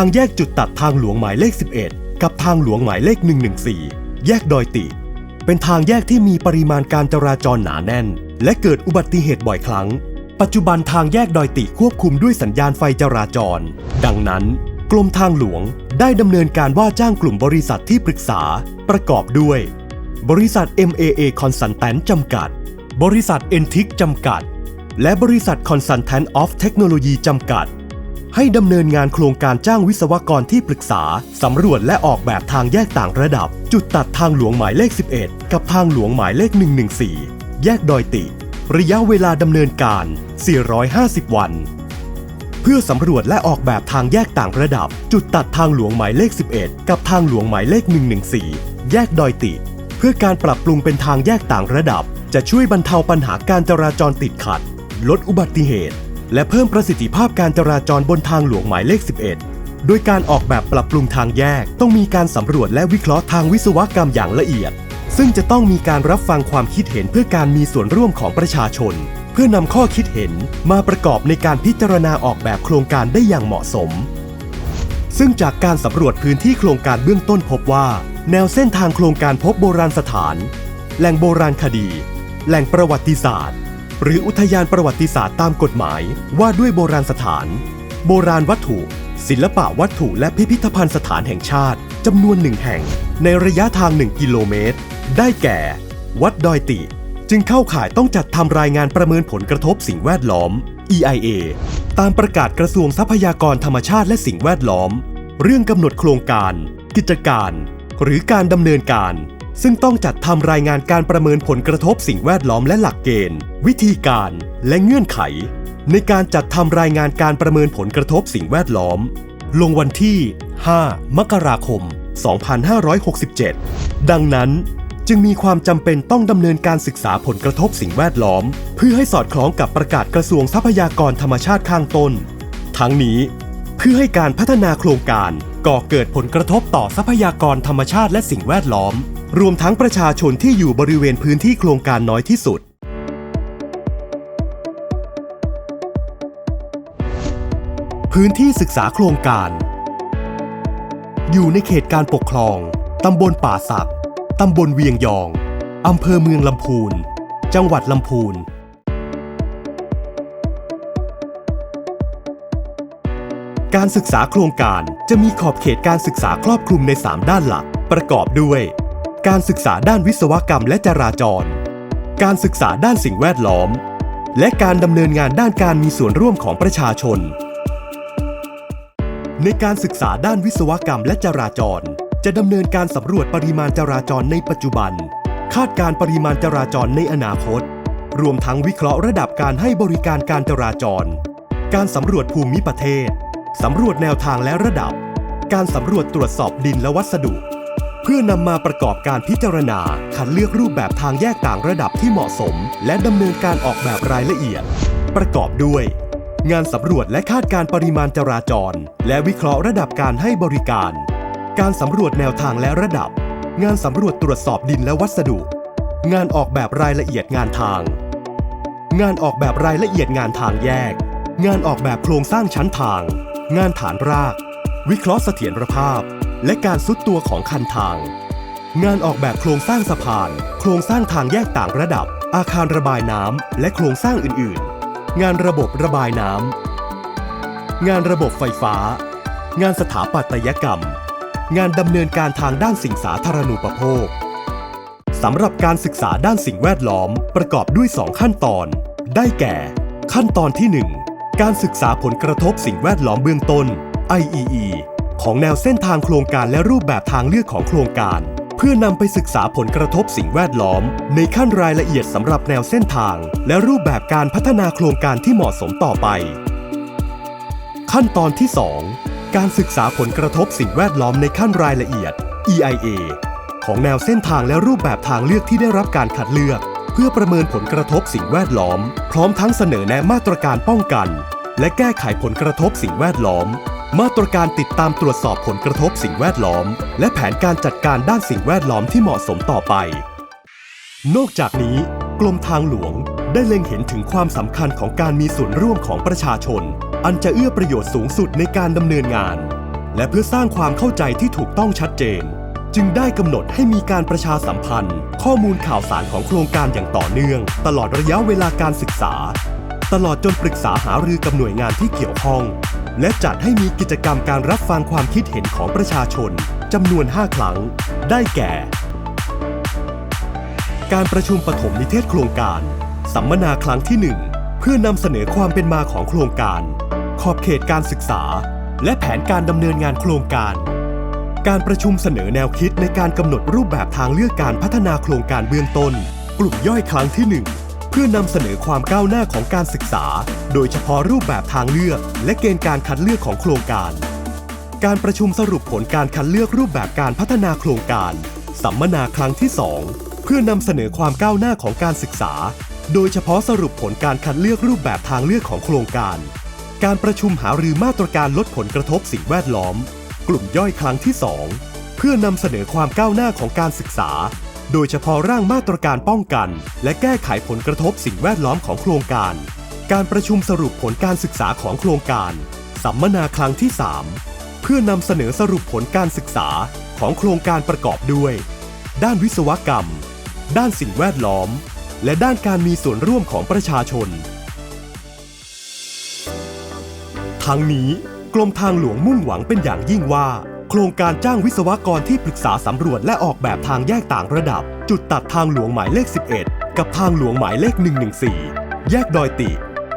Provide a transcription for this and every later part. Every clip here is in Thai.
างแยกจุดตัดทางหลวงหมายเลข 11 กับทางหลวงหมายเลข 114 แยกดอยติ เป็นทางแยกที่มีปริมาณการจราจรหนาแน่น และเกิดอุบัติเหตุบ่อยครั้ง ปัจจุบันทางแยกดอยติควบคุมด้วยสัญญาณไฟจราจร ดังนั้น กรมทางหลวงได้ดำเนินการว่าจ้างกลุ่มบริษัทที่ปรึกษา ประกอบด้วย บริษัท MAA Consultant จำกัด บริษัท e n t i c จำกัด และบริษัท Consultant of Technology จำกัด ให้ดำเนินงานโครงการจ้างวิศวกรที่ปรึกษา สำรวจและออกแบบทางแยกต่างระดับ จุดตัดทางหลวงหมายเลข 11 กับทางหลวงหมายเลข 114 แยกดอยติ ระยะเวลาดำเนินการ 450 วัน เพื่อสำรวจและออกแบบทางแยกต่างระดับ จุดตัดทางหลวงหมายเลข 11 กับทางหลวงหมายเลข 114 แยกดอยติ เพื่อการปรับปรุงเป็นทางแยกต่างระดับ จะช่วยบรรเทาปัญหาการจราจรติดขัด ลดอุบัติเหตุ และเพิ่มประสิทธิภาพการจราจรบนทางหลวงหมายเลข 11 โดยการออกแบบปรับปรุงทางแยก ต้องมีการสำรวจและวิเคราะห์ทางวิศวกรรมอย่างละเอียด ซึ่งจะต้องมีการรับฟังความคิดเห็นเพื่อการมีส่วนร่วมของประชาชน เพื่อนำข้อคิดเห็นมาประกอบในการพิจารณาออกแบบโครงการได้อย่างเหมาะสม ซึ่งจากการสำรวจพื้นที่โครงการเบื้องต้นพบว่า แนวเส้นทางโครงการพบโบราณสถาน แหล่งโบราณคดี แหล่งประวัติศาสตร์ หรืออุทยานประวัติศาสตร์ตามกฎหมาย ว่าด้วยโบราณสถาน โบราณวัตถุ ศิลปะวัตถุและพิพิธภัณฑ์สถานแห่งชาติจำนวนหนึ่งแห่ง ในระยะทาง 1 กิโลเมตร ได้แก่ วัดดอยติ จึงเข้าข่ายต้องจัดทำรายงานประเมินผลกระทบสิ่งแวดล้อม EIA ตามประกาศกระทรวงทรัพยากรธรรมชาติและสิ่งแวดล้อม เรื่องกำหนดโครงการ กิจการ หรือการดำเนินการ ซึ่งต้องจัดทำรายงานการประเมินผลกระทบสิ่งแวดล้อมและหลักเกณฑ์ วิธีการและเงื่อนไข ในการจัดทำรายงานการประเมินผลกระทบสิ่งแวดล้อม ลงวันที่ 5 มกราคม 2567 ดังนั้นจึงมีความจำเป็นต้องดำเนินการศึกษาผลกระทบสิ่งแวดล้อม เพื่อให้สอดคล้องกับประกาศกระทรวงทรัพยากรธรรมชาติข้างต้น ทั้งนี้เพื่อให้การพัฒนาโครงการก่อเกิดผลกระทบต่อทรัพยากรธรรมชาติและสิ่งแวดล้อม รวมทั้งประชาชนที่อยู่บริเวณพื้นที่โครงการน้อยที่สุด พื้นที่ศึกษาโครงการ อยู่ในเขตการปกครอง ตำบลป่าสัก ตำบลเวียงยอง อำเภอเมืองลำพูน จังหวัดลำพูนการศึกษาโครงการจะมีขอบเขตการศึกษาครอบคลุมใน 3 ด้านหลัก ประกอบด้วย การศึกษาด้านวิศวกรรมและจราจร การศึกษาด้านสิ่งแวดล้อม และการดำเนินงานด้านการมีส่วนร่วมของประชาชน ในการศึกษาด้านวิศวกรรมและจราจร จะดำเนินการสำรวจปริมาณจราจรในปัจจุบัน คาดการปริมาณจราจรในอนาคต รวมทั้งวิเคราะห์ระดับการให้บริการการจราจร การสำรวจภูมิประเทศสำรวจแนวทางและระดับ การสำรวจตรวจสอบดินและวัสดุ พื่อนำมาประกอบการพิจารณา คัดเลือกรูปแบบทางแยกต่างระดับที่เหมาะสม และดำเนินการออกแบบรายละเอียด ประกอบด้วย งานสำรวจและคาดการณ์ปริมาณจราจร และวิเคราะห์ระดับการให้บริการ การสำรวจแนวทางและระดับ งานสำรวจตรวจสอบดินและวัสดุ งานออกแบบรายละเอียดงานทาง งานออกแบบรายละเอียดงานทางแยก งานออกแบบโครงสร้างชั้นทาง งานฐานราก วิเคราะห์เสถียรภาพ และการซุดตัวของคันทาง งานออกแบบโครงสร้างสะพาน โครงสร้างทางแยกต่างระดับ อาคารระบายน้ำและโครงสร้างอื่น ๆ งานระบบระบายน้ำงานระบบไฟฟ้า งานสถาปัตยกรรม งานดำเนินการทางด้านสิ่งสาธารณูปโภคสำหรับการศึกษาด้านสิ่งแวดล้อมประกอบด้วย 2 ขั้นตอน ได้แก่ ขั้นตอนที่ 1 การศึกษาผลกระทบสิ่งแวดล้อมเบื้องต้น IEE ของแนวเส้นทางโครงการและรูปแบบทางเลือกของโครงการ เพื่อนำไปศึกษาผลกระทบสิ่งแวดล้อม ในขั้นรายละเอียดสำหรับแนวเส้นทาง และรูปแบบการพัฒนาโครงการที่เหมาะสมต่อไป ขั้นตอนที่ 2 การศึกษาผลกระทบสิ่งแวดล้อมในขั้นรายละเอียด EIA ของแนวเส้นทางและรูปแบบทางเลือกที่ได้รับการคัดเลือก เพื่อประเมินผลกระทบสิ่งแวดล้อม พร้อมทั้งเสนอแนะมาตรการป้องกัน และแก้ไขผลกระทบสิ่งแวดล้อม มาตรการติดตามตรวจสอบผลกระทบสิ่งแวดล้อม และแผนการจัดการด้านสิ่งแวดล้อมที่เหมาะสมต่อไป นอกจากนี้ กรมทางหลวงได้เล็งเห็นถึงความสำคัญของการมีส่วนร่วมของประชาชน อันจะเอื้อประโยชน์สูงสุดในการดำเนินงาน และเพื่อสร้างความเข้าใจที่ถูกต้องชัดเจน จึงได้กำหนดให้มีการประชาสัมพันธ์ ข้อมูลข่าวสารของโครงการอย่างต่อเนื่อง ตลอดระยะเวลาการศึกษา ตลอดจนปรึกษาหารือกับหน่วยงานที่เกี่ยวข้อง และจัดให้มีกิจกรรมการรับฟังความคิดเห็นของประชาชนจำนวน 5 ครั้ง ได้แก่ การประชุมปฐมนิเทศโครงการ สัมมนาครั้งที่ 1 เพื่อนำเสนอความเป็นมาของโครงการ ขอบเขตการศึกษา และแผนการดำเนินงานโครงการ การประชุมเสนอแนวคิดในการกำหนดรูปแบบทางเลือกการพัฒนาโครงการเบื้องต้น กลุ่มย่อยครั้งที่ 1 พื่อนำเสนอความก้าวหน้าของการศึกษา โดยเฉพาะรูปแบบทางเลือก และเกณฑ์การคัดเลือกของโครงการ การประชุมสรุปผลการคัดเลือกรูปแบบการพัฒนาโครงการ สัมมนาครั้งที่ 2 เพื่อนำเสนอความก้าวหน้าของการศึกษา โดยเฉพาะสรุปผลการคัดเลือกรูปแบบทางเลือกของโครงการ การประชุมหารือมาตรการลดผลกระทบสิ่งแวดล้อม กลุ่มย่อยครั้งที่ 2 เพื่อนำเสนอความก้าวหน้าของการศึกษา โดยเฉพาะร่างมาตรการป้องกัน และแก้ไขผลกระทบสิ่งแวดล้อมของโครงการ การประชุมสรุปผลการศึกษาของโครงการ สัมมนาครั้งที่ 3 เพื่อนำเสนอสรุปผลการศึกษาของโครงการประกอบด้วย ด้านวิศวกรรม ด้านสิ่งแวดล้อม และด้านการมีส่วนร่วมของประชาชน ทั้งนี้กรมทางหลวงมุ่งหวังเป็นอย่างยิ่งว่า โครงการจ้างวิศวกรที่ปรึกษาสำรวจและออกแบบทางแยกต่างระดับ จุดตัดทางหลวงหมายเลข 11 กับทางหลวงหมายเลข 114 แยกดอยติ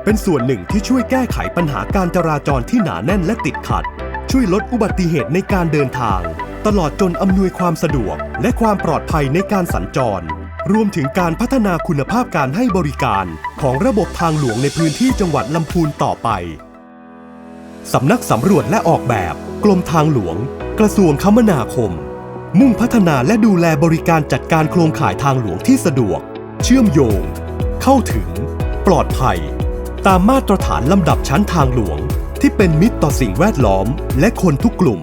เป็นส่วนหนึ่งที่ช่วยแก้ไขปัญหาการจราจรที่หนาแน่นและติดขัด ช่วยลดอุบัติเหตุในการเดินทาง ตลอดจนอำนวยความสะดวก และความปลอดภัยในการสัญจร รวมถึงการพัฒนาคุณภาพการให้บริการ ของระบบทางหลวงในพื้นที่จังหวัดลำพูนต่อไปสำนักสำรวจและออกแบบ กรมทางหลวง กระทรวงคมนาคม มุ่งพัฒนาและดูแลบริการจัดการโครงข่ายทางหลวงที่สะดวก เชื่อมโยง เข้าถึง ปลอดภัย ตามมาตรฐานลำดับชั้นทางหลวง ที่เป็นมิตรต่อสิ่งแวดล้อมและคนทุกกลุ่ม